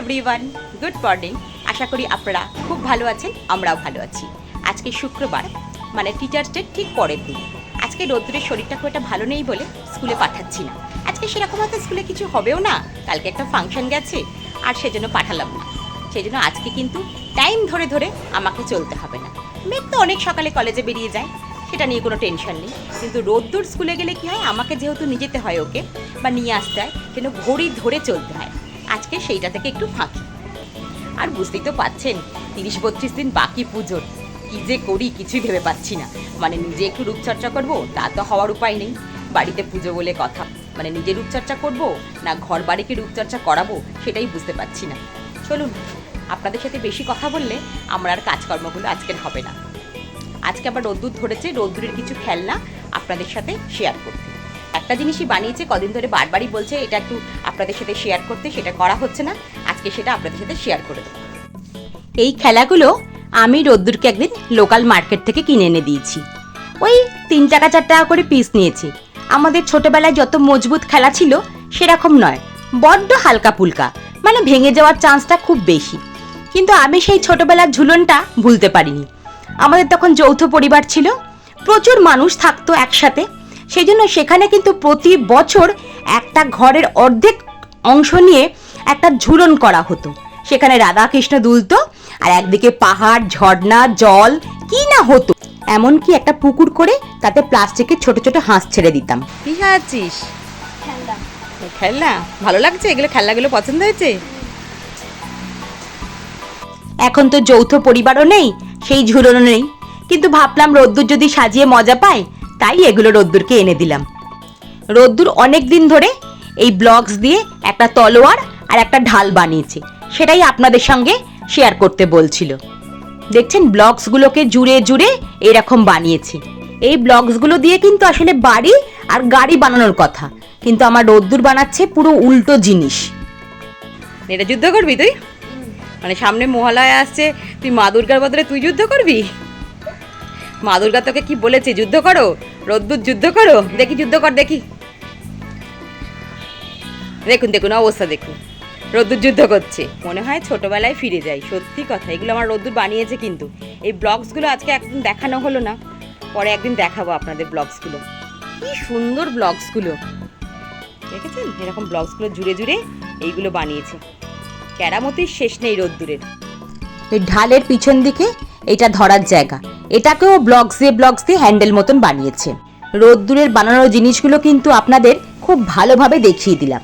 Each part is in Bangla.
এভরিওয়ান গুড মর্নিং আশা করি আপনারা খুব ভালো আছেন, আমরাও ভালো আছি। আজকে শুক্রবার মানে টিচার্স ডে ঠিক পরের দিন। আজকে রোদ্দুরের শরীরটা খুব একটা ভালো নেই বলে স্কুলে পাঠাচ্ছি না। আজকে সেরকম হয়তো স্কুলে কিছু হবেও না, কালকে একটা ফাংশন গেছে, আর সেজন্য পাঠালাম না। সেই জন্য আজকে কিন্তু টাইম ধরে ধরে আমাকে চলতে হবে না। মেঘ তো অনেক সকালে কলেজে বেরিয়ে যায়, সেটা নিয়ে কোনো টেনশন নেই। কিন্তু রোদ্দুর স্কুলে গেলে কি হয়, আমাকে যেহেতু নিয়ে যেতে হয় ওকে, বা নিয়ে আসতে হয় যেন ঘড়ি ধরে চলতে হয়। আজকে সেইটা থেকে একটু ফাঁকি। আর বুঝতেই তো পাচ্ছেন, তিরিশ বত্রিশ দিন বাকি পুজোর। কী যে করি কিছুই ভেবে পাচ্ছি না। মানে নিজে একটু রূপচর্চা করব, তা তো হওয়ার উপায় নেই। বাড়িতে পুজো বলে কথা মানে নিজে রূপচর্চা করব না ঘর বাড়িকে রূপচর্চা করাবো, সেটাই বুঝতে পারছি না। চলুন, আপনাদের সাথে বেশি কথা বললে আমার আর কাজকর্মগুলো আজকের হবে না। আজকে আবার রোদ্দুর ধরেছে, রোদ্দুরের কিছু খেলনা আপনাদের সাথে শেয়ার করতে একটা জিনিসই বানিয়েছে, কদিন ধরে বারবারই বলছে, এটা একটু আপনাদের সাথে শেয়ার করতে, সেটা করা হচ্ছে না। আজকে সেটা আপনাদের সাথে শেয়ার করে দেবো। এই খেলাগুলো আমি রোদ্দুরকে একদিন লোকাল মার্কেট থেকে কিনে এনে দিয়েছি। ওই তিন টাকা, চার টাকা করে পিস নিয়েছি। আমাদের ছোটবেলায় যত মজবুত খেলা ছিল, সেরকম নয়। বড্ড হালকা পুলকা মানে ভেঙে যাওয়ার চান্সটা খুব বেশি। কিন্তু আমি সেই ছোটবেলার ঝুলনটা ভুলতে পারিনি। আমাদের তখন যৌথ পরিবার ছিল, প্রচুর মানুষ থাকতো একসাথে সেই জন্য সেখানে কিন্তু প্রতি বছর একটা ঘরের অর্ধেক অংশ নিয়ে একটা ঝুলন করা হতো। সেখানে রাধাকৃষ্ণ দুলতো আর একদিকে পাহাড় ঝর্ণা জল কি না হতো। এমনকি একটা পুকুর করে তাতে প্লাস্টিকের ছোট ছোট হাঁস ছেড়ে দিতাম। কি খাচ্ছিস খেলনা। ভালো লাগছে? এগুলো খেলনাগুলো পছন্দ হয়েছে? এখন তো যৌথ পরিবারও নেই সেই ঝুলনও নেই। কিন্তু ভাবলাম রোদ্দুর যদি সাজিয়ে মজা পায় তাই এগুলো রোদ্দুরকে এনে দিলাম। রোদ্দুর অনেক দিন ধরে এই ব্লগস দিয়ে একটা তলোয়ার আর একটা ঢাল বানিয়েছে। সেটাই আপনাদের সঙ্গে শেয়ার করতে বলছিল। দেখছেন, ব্লগসগুলোকে জুড়ে জুড়ে এরকম বানিয়েছি। এই ব্লগসগুলো দিয়ে কিন্তু আসলে বাড়ি আর গাড়ি বানানোর কথা। কিন্তু আমার রোদ্দুর বানাচ্ছে পুরো উল্টো জিনিস। এটা যুদ্ধ করবি তুই? মানে সামনে মহালয়া আসছে, তুই মা দুর্গার বদলে তুই যুদ্ধ করবি? মা দুর্গা তোকে কি বলেছে, যুদ্ধ করো? রোদ্দুর যুদ্ধ করো? দেখি, যুদ্ধ কর, দেখি। দেখুন দেখুন, অবস্থা দেখুন। রোদ্দুর যুদ্ধ করছে। মনে হয় ছোটবেলায় ফিরে যাই। সত্যি কথা, এগুলো আমার রোদ্দুর বানিয়েছে কিন্তু। এই ব্লগসগুলো আজকে একদিন দেখানো হলো না। পরে একদিন দেখাবো আপনাদের ব্লগসগুলো। কি সুন্দর ব্লগসগুলো। দেখেছেন? এরকম ব্লগসগুলো জুড়ে জুড়ে এইগুলো বানিয়েছে। কেরামতির শেষ নেই রোদ্দুরের। এই ঢালের পিছন দিকে এটা ধরার জায়গা। এটাকেও ব্লগস দিয়ে ব্লগস দিয়ে হ্যান্ডেল মতন বানিয়েছে। রোদ্দুরের বানানো জিনিসগুলো কিন্তু আপনাদের খুব ভালোভাবে দেখিয়ে দিলাম।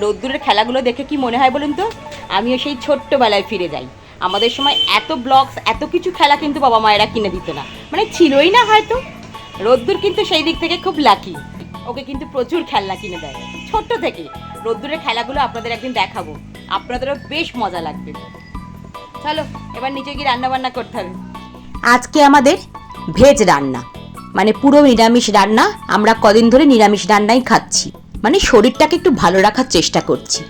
রোদ্দুরের খেলাগুলো দেখে কি মনে হয় বলুন তো? আমিও সেই ছোট্টবেলায় ফিরে যাই। আমাদের সময় এত ব্লগস, এত কিছু খেলা কিন্তু বাবা মায়েরা কিনে দিত না। মানে ছিলই না হয়তো। রোদ্দুর কিন্তু সেই দিক থেকে খুব লাকি ওকে কিন্তু প্রচুর খেলনা কিনে দেয়। ছোট্ট থেকে। রোদ্দুরের খেলাগুলো আপনাদের একদিন দেখাবো। আপনাদেরও বেশ মজা লাগবে। চলো, এবার নিচে গিয়ে রান্না বান্না করতে হবে। আজকে আমাদের ভেজ রান্না মানে পুরো নিরামিষ রান্না, আমরা কদিন ধরে নিরামিষ রান্নাই খাচ্ছি। মানে শরীরটাকে একটু ভালো রাখার চেষ্টা করছি।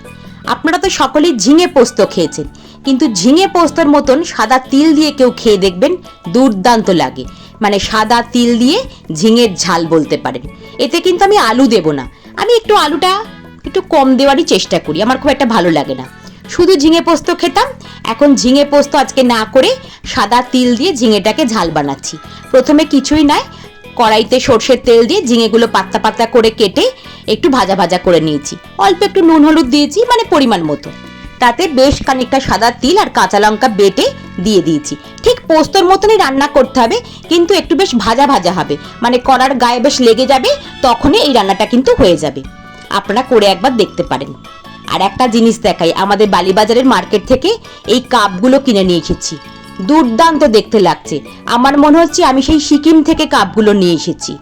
আপনারা তো সকলেই ঝিঙে পোস্ত খেয়েছেন, কিন্তু ঝিঙে পোস্তর মতন সাদা তিল দিয়ে কেউ খেয়ে দেখবেন দুর্দান্ত লাগে। মানে সাদা তিল দিয়ে ঝিঙের ঝাল বলতে পারেন। এতে কিন্তু আমি আলু দেব না। আমি একটু আলুটা একটু কম দেওয়ারই চেষ্টা করি, আমার খুব একটা ভালো লাগে না। শুধু ঝিঙে পোস্ত খেতাম। এখন ঝিঙে পোস্ত আজকে না করে সাদা তিল দিয়ে ঝিঙেটাকে ঝাল বানাচ্ছি। প্রথমে কিছুই নয়, কড়াইতে সর্ষের তেল দিয়ে ঝিঙেগুলো পাত্তা পাতলা করে কেটে একটু ভাজা ভাজা করে নিয়েছি। অল্প একটু নুন হলুদ দিয়েছি মানে পরিমাণ মতো। তাতে বেশ খানিকটা সাদা তিল আর কাঁচা লঙ্কা বেটে দিয়ে দিয়েছি। ঠিক পোস্তর মতনই রান্না করতে হবে, কিন্তু একটু বেশ ভাজা ভাজা হবে। মানে কড়ার গায়ে বেশ লেগে যাবে, তখনই এই রান্নাটা কিন্তু হয়ে যাবে। আপনারা করে একবার দেখতে পারেন। আর একটা জিনিস দেখাই, আমাদের বালিবাজারের মার্কেট থেকে এই কাপগুলো কিনে নিয়ে এসেছি। দুর্দান্ত দেখতে লাগছে। আমার মনে হচ্ছে আমি সেই সিকিম থেকে কাপগুলো নিয়ে এসেছি।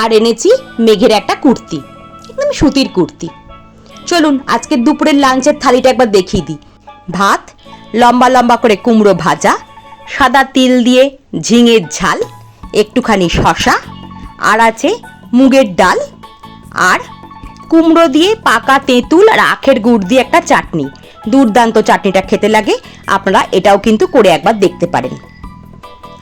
আর এনেছি মেঘের একটা কুর্তি, একদম সুতির কুর্তি। চলুন আজকে দুপুরের লাঞ্চের থালিটা একবার দেখিয়ে দিই। ভাত, লম্বা লম্বা করে কুমড়ো ভাজা, সাদা তিল দিয়ে ঝিঙের ঝাল, একটুখানি শশা আর আছে মুগের ডাল, আর কুমড়ো দিয়ে পাকা তেঁতুল আর আখের গুড় দিয়ে একটা চাটনি। দুর্দান্ত চাটনিটা খেতে লাগে, আপনারা এটাও কিন্তু করে একবার দেখতে পারেন।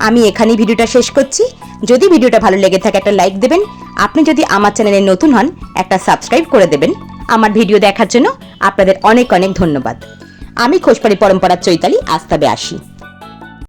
আমি এখানেই ভিডিওটা শেষ করছি। যদি ভিডিওটা ভালো লেগে থাকে, একটা লাইক দেবেন। আপনি যদি আমার চ্যানেলে নতুন হন, একটা সাবস্ক্রাইব করে দেবেন। আমার ভিডিও দেখার জন্য আপনাদের অনেক অনেক ধন্যবাদ। আমি খোসপাড়ি পরম্পরার চৈতালি আস্তাবে আসি।